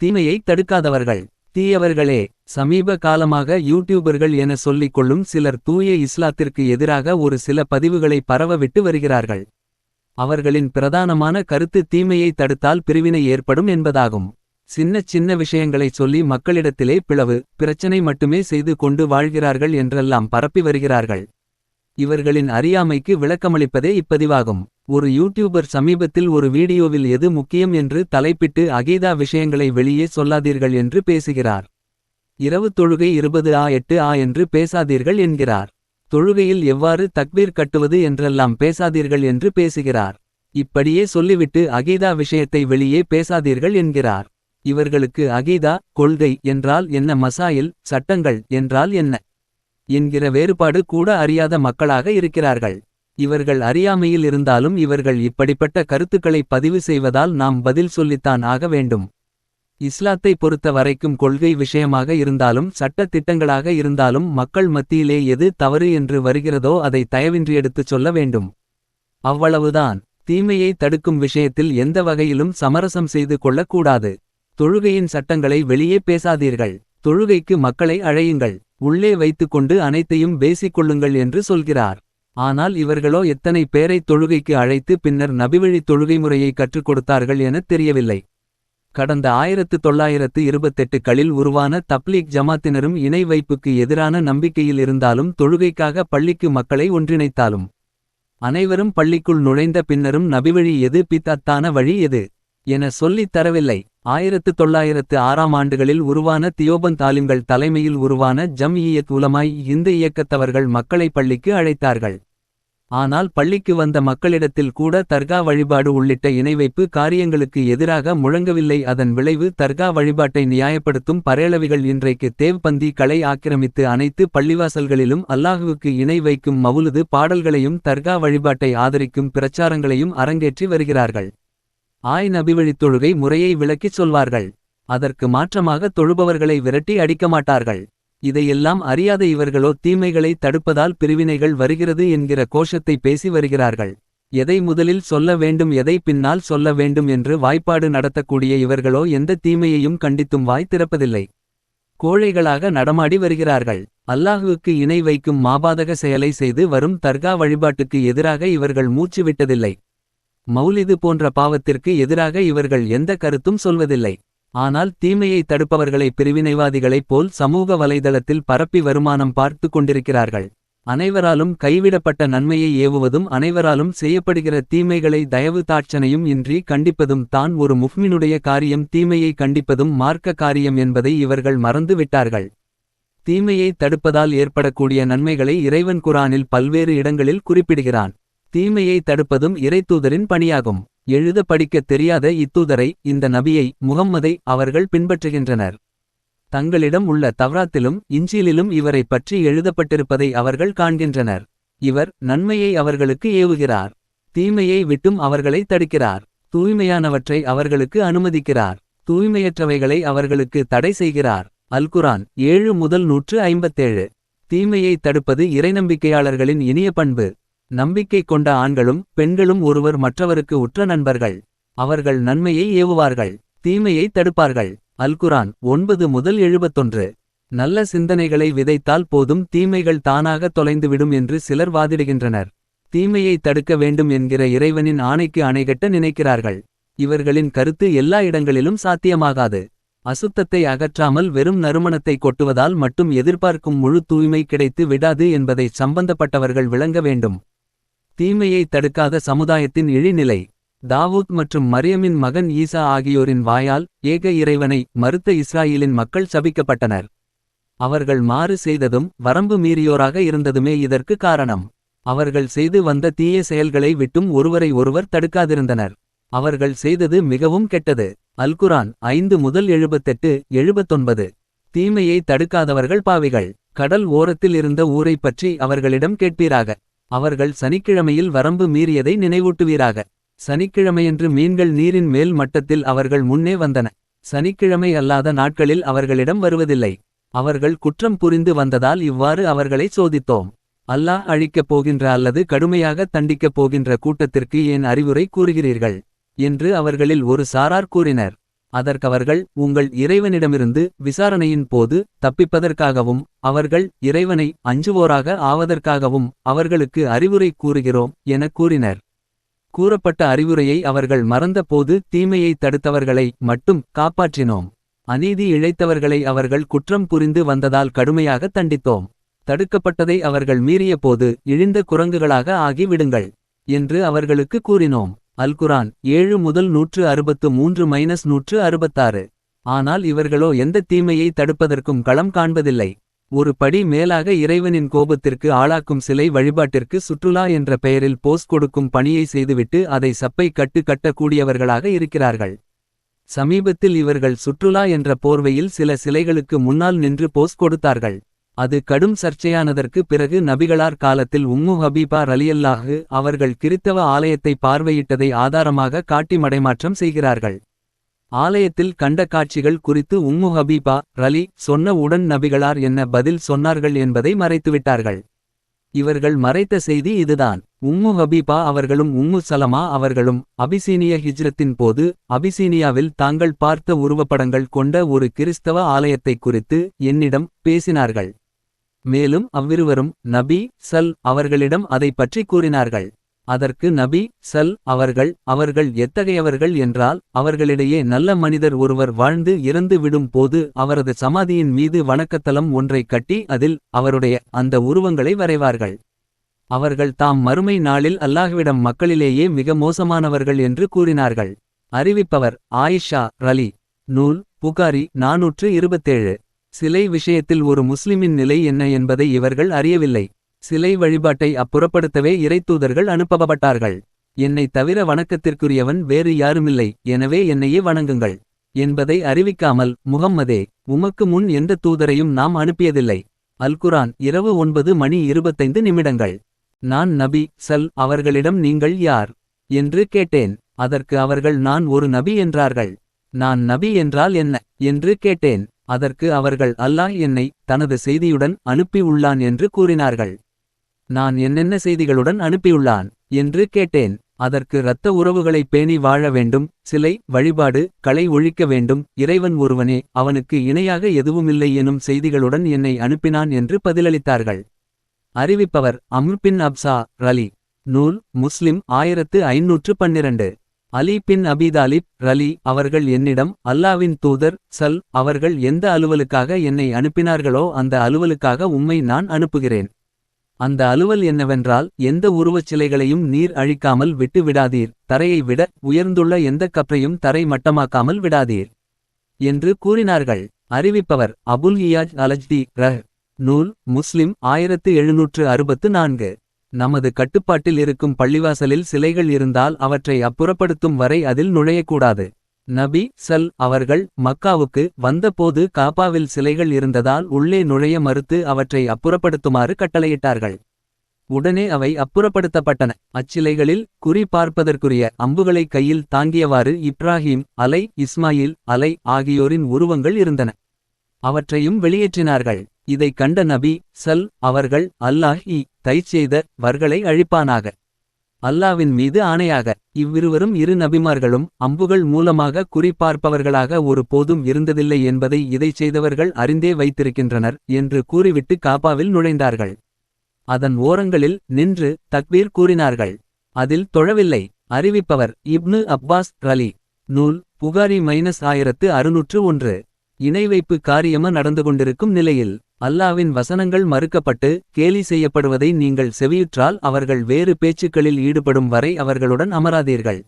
தீமையை தடுக்காதவர்கள். தீயவர்களே சமீப காலமாக யூடியூபர்கள் என சொல்லிக் கொள்ளும் சிலர் தூய இஸ்லாத்திற்கு எதிராக ஒரு சில பதிவுகளை பரவவிட்டு வருகிறார்கள். அவர்களின் பிரதானமான கருத்து தீமையை தடுத்தால் பிரிவினை ஏற்படும் என்பதாகும். சின்னச் சின்ன விஷயங்களை சொல்லி மக்களிடத்திலே பிளவு பிரச்சனை மட்டுமே செய்து கொண்டு வாழ்கிறார்கள் என்றெல்லாம் பரப்பி வருகிறார்கள். இவர்களின் அறியாமைக்கு விளக்கமளிப்பதே இப்பதிவாகும். ஒரு யூடியூபர் சமீபத்தில் ஒரு வீடியோவில் எது முக்கியம் என்று தலைப்பிட்டு அகீதா விஷயங்களை வெளியே சொல்லாதீர்கள் என்று பேசுகிறார். இரவு தொழுகை இருபது ஆ எட்டு ஆ என்று பேசாதீர்கள் என்கிறார். தொழுகையில் எவ்வாறு தக்பீர் கட்டுவது என்றெல்லாம் பேசாதீர்கள் என்று பேசுகிறார். இப்படியே சொல்லிவிட்டு அகீதா விஷயத்தை வெளியே பேசாதீர்கள் என்கிறார். இவர்களுக்கு அகீதா கொள்கை என்றால் என்ன மசாயில் சட்டங்கள் என்றால் என்ன? என்கிற வேறுபாடு கூட அறியாத மக்களாக இருக்கிறார்கள். இவர்கள் அறியாமையில் இருந்தாலும் இவர்கள் இப்படிப்பட்ட கருத்துக்களை பதிவு செய்வதால் நாம் பதில் சொல்லித்தான் ஆக வேண்டும். இஸ்லாத்தை பொறுத்த வரைக்கும் கொள்கை விஷயமாக இருந்தாலும் சட்ட திட்டங்களாக இருந்தாலும் மக்கள் மத்தியிலே எது தவறு என்று வருகிறதோ அதை தயவின்றி எடுத்துச் சொல்ல வேண்டும். அவ்வளவுதான். தீமையை தடுக்கும் விஷயத்தில் எந்த வகையிலும் சமரசம் செய்து கொள்ளக்கூடாது. தொழுகையின் சட்டங்களை வெளியே பேசாதீர்கள். தொழுகைக்கு மக்களை அழையுங்கள். உள்ளே வைத்துக்கொண்டு அனைத்தையும் பேசிக்கொள்ளுங்கள் என்று சொல்கிறார். ஆனால் இவர்களோ எத்தனை பேரை தொழுகைக்கு அழைத்து பின்னர் நபிவழி தொழுகை முறையை கற்றுக் கொடுத்தார்கள் என தெரியவில்லை. கடந்த ஆயிரத்து தொள்ளாயிரத்து இருபத்தெட்டுகளில் உருவான தப்லீக் ஜமாத்தினரும் இணை வைப்புக்கு எதிரான நம்பிக்கையில் இருந்தாலும் தொழுகைக்காக பள்ளிக்கு மக்களை ஒன்றிணைத்தாலும். அனைவரும் பள்ளிக்குள் நுழைந்த பின்னரும் நபிவழி எது பித்தத்தான வழி எது? என சொல்லித் தரவில்லை. ஆயிரத்து தொள்ளாயிரத்து ஆறாம் ஆண்டுகளில் உருவான தியோபன் தாலிம்கள் தலைமையில் உருவான ஜம் ஈயத் உலமாய் இந்த இயக்கத்தவர்கள் மக்களை பள்ளிக்கு அழைத்தார்கள். ஆனால் பள்ளிக்கு வந்த மக்களிடத்தில் கூட தர்கா வழிபாடு உள்ளிட்ட இணைவைப்பு காரியங்களுக்கு எதிராக முழங்கவில்லை. அதன் விளைவு தர்கா வழிபாட்டை நியாயப்படுத்தும் பரேளவிகள் இன்றைக்கு தேவ்பந்தி களை ஆக்கிரமித்து அனைத்து பள்ளிவாசல்களிலும் அல்லாஹுவுக்கு இணை வைக்கும் மவுலுது பாடல்களையும் தர்கா வழிபாட்டை ஆதரிக்கும் பிரச்சாரங்களையும் அரங்கேற்றி வருகிறார்கள். ஆய் நபிவழித் தொழுகை முறையை விளக்கிச் சொல்வார்கள். அதற்கு மாற்றமாக தொழுபவர்களை விரட்டி அடிக்க மாட்டார்கள். இதையெல்லாம் அறியாத இவர்களோ தீமைகளை தடுப்பதால் பிரிவினைகள் வருகிறது என்கிற கோஷத்தை பேசி வருகிறார்கள். எதை முதலில் சொல்ல வேண்டும் எதை பின்னால் சொல்ல வேண்டும் என்று வாய்ப்பாடு நடத்தக்கூடிய இவர்களோ எந்த தீமையையும் கண்டித்தும் வாய் திறப்பதில்லை. கோழைகளாக நடமாடி வருகிறார்கள். அல்லாஹுவுக்கு இணை வைக்கும் மாபாதக செயலை செய்து வரும் தர்கா வழிபாட்டுக்கு எதிராக இவர்கள் மூச்சு விட்டதில்லை. மௌலிது போன்ற பாவத்திற்கு எதிராக இவர்கள் எந்த கருத்தும் சொல்வதில்லை. ஆனால் தீமையை தடுப்பவர்களை பிரிவினைவாதிகளைப் போல் சமூக வலைதளத்தில் பரப்பி வருமானம் பார்த்து கொண்டிருக்கிறார்கள். அனைவராலும் கைவிடப்பட்ட நன்மையை ஏவுவதும் அனைவராலும் செய்யப்படுகிற தீமைகளை தயவு தாட்சணையும் இன்றி கண்டிப்பதும் தான் ஒரு முஃமினுடைய காரியம். தீமையை கண்டிப்பதும் மார்க்க காரியம் என்பதை இவர்கள் மறந்து விட்டார்கள். தீமையை தடுப்பதால் ஏற்படக்கூடிய நன்மைகளை இறைவன் குரானில் பல்வேறு இடங்களில் குறிப்பிடுகிறான். தீமையை தடுப்பதும் இறைத்தூதரின் பணியாகும். எழுத படிக்கத் தெரியாத இத்தூதரை இந்த நபியை முகம்மதை அவர்கள் பின்பற்றுகின்றனர். தங்களிடம் உள்ள தவ்ராத்திலும் இஞ்சிலிலும் இவரை பற்றி எழுதப்பட்டிருப்பதை அவர்கள் காண்கின்றனர். இவர் நன்மையை அவர்களுக்கு ஏவுகிறார். தீமையை விட்டும் அவர்களை தடுக்கிறார். தூய்மையானவற்றை அவர்களுக்கு அனுமதிக்கிறார். தூய்மையற்றவைகளை அவர்களுக்கு தடை செய்கிறார். அல்குரான் ஏழு முதல் நூற்று ஐம்பத்தேழு. தீமையை தடுப்பது இறைநம்பிக்கையாளர்களின் இனிய பண்பு. நம்பிக்கை கொண்ட ஆண்களும் பெண்களும் ஒருவர் மற்றவருக்கு உற்ற நண்பர்கள். அவர்கள் நன்மையை ஏவுவார்கள் தீமையை தடுப்பார்கள். அல்குரான் ஒன்பது முதல் எழுபத்தொன்று. நல்ல சிந்தனைகளை விதைத்தால் போதும் தீமைகள் தானாக தொலைந்துவிடும் என்று சிலர் வாதிடுகின்றனர். தீமையை தடுக்க வேண்டும் என்கிற இறைவனின் ஆணைக்கு அணைகட்ட நினைக்கிறார்கள். இவர்களின் கருத்து எல்லா இடங்களிலும் சாத்தியமாகாது. அசுத்தத்தை அகற்றாமல் வெறும் நறுமணத்தை கொட்டுவதால் மட்டும் எதிர்பார்க்கும் முழு தூய்மை கிடைத்து விடாது என்பதை சம்பந்தப்பட்டவர்கள் விளங்க வேண்டும். தீமையை தடுக்காத சமுதாயத்தின் இழிநிலை. தாவூத் மற்றும் மரியமின் மகன் ஈசா ஆகியோரின் வாயால் ஏக இறைவனை மறுத்த இஸ்ராயிலின் மக்கள் சபிக்கப்பட்டனர். அவர்கள் மாறு செய்ததும் வரம்பு மீறியோராக இருந்ததுமே இதற்கு காரணம். அவர்கள் செய்து வந்த தீய செயல்களை விட்டும் ஒருவரை ஒருவர் தடுக்காதிருந்தனர். அவர்கள் செய்தது மிகவும் கெட்டது. அல்குரான் ஐந்து முதல் எழுபத்தெட்டு எழுபத்தொன்பது. தீமையை தடுக்காதவர்கள் பாவிகள். கடல் ஓரத்தில் இருந்த ஊரைப் பற்றி அவர்களிடம் கேட்பீராக. அவர்கள் சனிக்கிழமையில் வரம்பு மீறியதை நினைவூட்டுவீராக. சனிக்கிழமையன்று மீன்கள் நீரின் மேல் மட்டத்தில் அவர்கள் முன்னே வந்தன. சனிக்கிழமை அல்லாத நாட்களில் அவர்களிடம் வருவதில்லை. அவர்கள் குற்றம் புரிந்து வந்ததால் இவ்வாறு அவர்களை சோதித்தோம். அல்லாஹ் அழிக்கப் போகின்ற அல்லது கடுமையாக தண்டிக்கப் போகின்ற கூட்டத்திற்கு ஏன் அறிவுரை கூறுகிறீர்கள்? என்று அவர்களில் ஒரு சாரார் கூறினர். அதற்கவர்கள் உங்கள் இறைவனிடமிருந்து விசாரணையின் போது தப்பிப்பதற்காகவும் அவர்கள் இறைவனை அஞ்சுவோராக ஆவதற்காகவும் அவர்களுக்கு அறிவுரை கூறுகிறோம் எனக் கூறினர். கூறப்பட்ட அறிவுரையை அவர்கள் மறந்தபோது தீமையை தடுத்தவர்களை மட்டும் காப்பாற்றினோம். அநீதி இழைத்தவர்களை அவர்கள் குற்றம் புரிந்து வந்ததால் கடுமையாக தண்டித்தோம். தடுக்கப்பட்டதை அவர்கள் மீறியபோது இழிந்த குரங்குகளாக ஆகி விடுங்கள் என்று அவர்களுக்கு கூறினோம். அல்குரான் ஏழு முதல் நூற்று அறுபத்து மூன்று மைனஸ் நூற்று அறுபத்தாறு. ஆனால் இவர்களோ எந்த தீமையை தடுப்பதற்கும் களம் காண்பதில்லை. ஒரு படி மேலாக இறைவனின் கோபத்திற்கு ஆளாக்கும் சிலை வழிபாட்டிற்கு சுற்றுலா என்ற பெயரில் போஸ் கொடுக்கும் பணியை செய்துவிட்டு அதை சப்பை கட்டு கட்டக்கூடியவர்களாக இருக்கிறார்கள். சமீபத்தில் இவர்கள் சுற்றுலா என்ற போர்வையில் சில சிலைகளுக்கு முன்னால் நின்று போஸ் கொடுத்தார்கள். அது கடும் சர்ச்சையானதற்கு பிறகு நபிகளார் காலத்தில் உம்மு ஹபீபா ரலியல்லாஹு அவர்கள் கிறித்தவ ஆலயத்தை பார்வையிட்டதை ஆதாரமாக காட்டி மடைமாற்றம் செய்கிறார்கள். ஆலயத்தில் கண்ட காட்சிகள் குறித்து உம்மு ஹபீபா ரலி சொன்ன உடன் நபிகளார் என்ன பதில் சொன்னார்கள் என்பதை மறைத்துவிட்டார்கள். இவர்கள் மறைத்த செய்தி இதுதான். உம்மு ஹபீபா அவர்களும் உம்மு சலமா அவர்களும் அபிசீனிய ஹிஜ்ரத்தின் போது அபிசீனியாவில் தாங்கள் பார்த்த உருவப்படங்கள் கொண்ட ஒரு கிறிஸ்தவ ஆலயத்தை குறித்து என்னிடம் பேசினார்கள். மேலும் அவ்விருவரும் நபி சல் அவர்களிடம் அதை பற்றி கூறினார்கள். அதற்கு நபி சல் அவர்கள் அவர்கள் எத்தகையவர்கள் என்றால் அவர்களிடையே நல்ல மனிதர் ஒருவர் வாழ்ந்து இறந்து விடும் போது அவரது சமாதியின் மீது வணக்கத்தலம் ஒன்றை கட்டி அதில் அவருடைய அந்த உருவங்களை வரைவார்கள். அவர்கள் தாம் மறுமை நாளில் அல்லாஹ்விடம் மக்களிலேயே மிக மோசமானவர்கள் என்று கூறினார்கள். அறிவிப்பவர் ஆயிஷா ரலி. நூல் புகாரி நாநூற்று இருபத்தேழு. சிலை விஷயத்தில் ஒரு முஸ்லிமின் நிலை என்ன என்பதை இவர்கள் அறியவில்லை. சிலை வழிபாட்டை அப்புறப்படுத்தவே இறைத்தூதர்கள் அனுப்பப்பட்டார்கள். என்னை தவிர வணக்கத்திற்குரியவன் வேறு யாருமில்லை. எனவே என்னையே வணங்குங்கள். என்பதை அறிவிக்காமல் முகம்மதே உமக்கு முன் எந்த தூதரையும் நாம் அனுப்பியதில்லை. அல்குரான் இரவு ஒன்பது மணி இருபத்தைந்து நிமிடங்கள். நான் நபி சல் அவர்களிடம் நீங்கள் யார்? என்று கேட்டேன். அதற்கு அவர்கள் நான் ஒரு நபி என்றார்கள். நான் நபி என்றால் என்ன? என்று கேட்டேன். அதற்கு அவர்கள் அல்லாஹ் என்னை தனது செய்தியுடன் அனுப்பி உள்ளான் என்று கூறினார்கள். நான் என்னென்ன செய்திகளுடன் அனுப்பியுள்ளான்? என்று கேட்டேன். அதற்கு இரத்த உறவுகளை பேணி வாழ வேண்டும் சிலை வழிபாடு களை ஒழிக்க வேண்டும். இறைவன் ஒருவனே அவனுக்கு இணையாக எதுவுமில்லை எனும் செய்திகளுடன் என்னை அனுப்பினான் என்று பதிலளித்தார்கள். அறிவிப்பவர் அம்ர் பின் அப்சா ரலி. நூல் முஸ்லிம் ஆயிரத்து ஐநூற்று பன்னிரண்டு. அலி பின் அபிதாலிப் ரலி அவர்கள் என்னிடம் அல்லாவின் தூதர் சல் அவர்கள் எந்த அலுவலுக்காக என்னை அனுப்பினார்களோ அந்த அலுவலுக்காக உம்மை நான் அனுப்புகிறேன். அந்த அலுவல் என்னவென்றால் எந்த உருவச் சிலைகளையும் நீர் அழிக்காமல் விட்டு விடாதீர். தரையை விட உயர்ந்துள்ள எந்த கப்பையும் தரை மட்டமாக்காமல் விடாதீர். என்று கூறினார்கள். அறிவிப்பவர் அபுல் இயாஜ் அலஜ்தி ரஹ் நூல் முஸ்லிம் ஆயிரத்து எழுநூற்று அறுபத்து நான்கு. நமது கட்டுப்பாட்டில் இருக்கும் பள்ளிவாசலில் சிலைகள் இருந்தால் அவற்றை அப்புறப்படுத்தும் வரை அதில் நுழையக்கூடாது. நபி சல் அவர்கள் மக்காவுக்கு வந்தபோது காப்பாவில் சிலைகள் இருந்ததால் உள்ளே நுழைய மறுத்து அவற்றை அப்புறப்படுத்துமாறு கட்டளையிட்டார்கள். உடனே அவை அப்புறப்படுத்தப்பட்டன. அச்சிலைகளில் குறி பார்ப்பதற்குரிய அம்புகளை கையில் தாங்கியவாறு இப்ராஹிம் அலை இஸ்மாயில் அலை ஆகியோரின் உருவங்கள் இருந்தன. அவற்றையும் வெளியேற்றினார்கள். இதைக் கண்ட நபி சல் அவர்கள் அல்லாஹ் இ தைச்செய்த வர்களை அழிப்பானாக. அல்லாவின் மீது ஆணையாக இவ்விருவரும் இரு நபிமார்களும் அம்புகள் மூலமாக குறிப்பார்ப்பவர்களாக ஒரு போதும் இருந்ததில்லை என்பதை இதைச் செய்தவர்கள் அறிந்தே வைத்திருக்கின்றனர் என்று கூறிவிட்டு காப்பாவில் நுழைந்தார்கள். அதன் ஓரங்களில் நின்று தக்பீர் கூறினார்கள். அதில் தொழவில்லை. அறிவிப்பவர் இப்னு அப்பாஸ் ரலி நூல் புகாரி மைனஸ் ஆயிரத்து அறுநூற்று ஒன்று. இணைவைப்பு காரியம நடந்து கொண்டிருக்கும் நிலையில். அல்லாவின் வசனங்கள் மறுக்கப்பட்டு கேலி செய்யப்படுவதை நீங்கள் செவியுற்றால் அவர்கள் வேறு பேச்சுக்களில் ஈடுபடும் வரை அவர்களுடன் அமராதீர்கள்.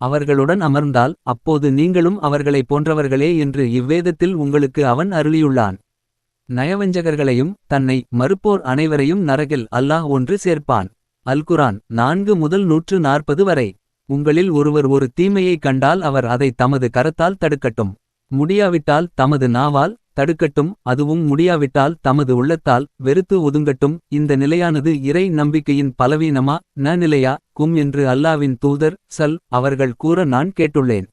அவர்களுடன் அமர்ந்தால் அப்போது நீங்களும் அவர்களைப் போன்றவர்களே என்று இவ்வேதத்தில் உங்களுக்கு அவன் அருளியுள்ளான். நயவஞ்சகர்களையும் தன்னை மறுப்போர் அனைவரையும் நரகில் அல்லாஹ் ஒன்று சேர்ப்பான். அல்குரான் நான்கு முதல் நூற்று நாற்பது வரை. உங்களில் ஒருவர் ஒரு தீமையைக் கண்டால் அவர் அதை தமது கரத்தால் தடுக்கட்டும். முடியாவிட்டால் தமது நாவால் தடுக்கட்டும் அதுவும் முடியாவிட்டால் தமது உள்ளத்தால் வெறுத்து ஒதுங்கட்டும். இந்த நிலையானது இறை நம்பிக்கையின் பலவீனமா? ந நிலையா? கும் என்று அல்லாவின் தூதர் சல் அவர்கள் கூற நான் கேட்டுள்ளேன்.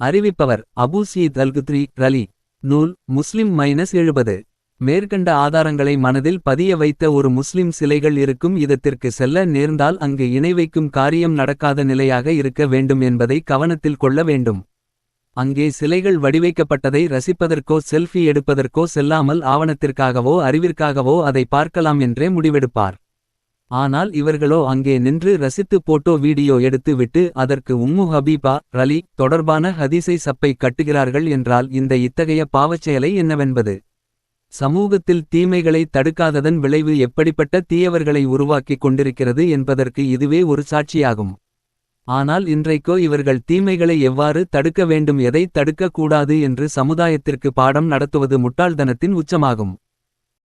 அறிவிப்பவர் அபு சீத் அல்குத்ரி ரலி. நூல் முஸ்லிம் மைனஸ் எழுபது. மேற்கண்ட ஆதாரங்களை மனதில் பதிய வைத்த ஒரு முஸ்லிம் சிலைகள் இருக்கும் இதத்திற்கு செல்ல நேர்ந்தால் அங்கு இணை வைக்கும் காரியம் நடக்காத நிலையாக இருக்க வேண்டும் என்பதை கவனத்தில் கொள்ள வேண்டும். அங்கே சிலைகள் வடிவைக்கப்பட்டதை ரசிப்பதற்கோ செல்ஃபி எடுப்பதற்கோ செல்லாமல் ஆவணத்திற்காகவோ அறிவிற்காகவோ அதை பார்க்கலாம் என்றே முடிவெடுப்பார். ஆனால் இவர்களோ அங்கே நின்று ரசித்து போட்டோ வீடியோ எடுத்து விட்டு அதற்கு உம்மு ஹபீபா ரலி தொடர்பான ஹதீசை சப்பை கட்டுகிறார்கள் என்றால் இந்த இத்தகைய பாவச்செயலை என்னவென்பது? சமூகத்தில் தீமைகளை தடுக்காததன் விளைவு எப்படிப்பட்ட தீயவர்களை உருவாக்கிக் கொண்டிருக்கிறது என்பதற்கு இதுவே ஒரு சாட்சியாகும். ஆனால் இன்றைக்கோ இவர்கள் தீமைகளை எவ்வாறு தடுக்க வேண்டும் எதை தடுக்கக்கூடாது என்று சமுதாயத்திற்கு பாடம் நடத்துவது முட்டாள்தனத்தின் உச்சமாகும்.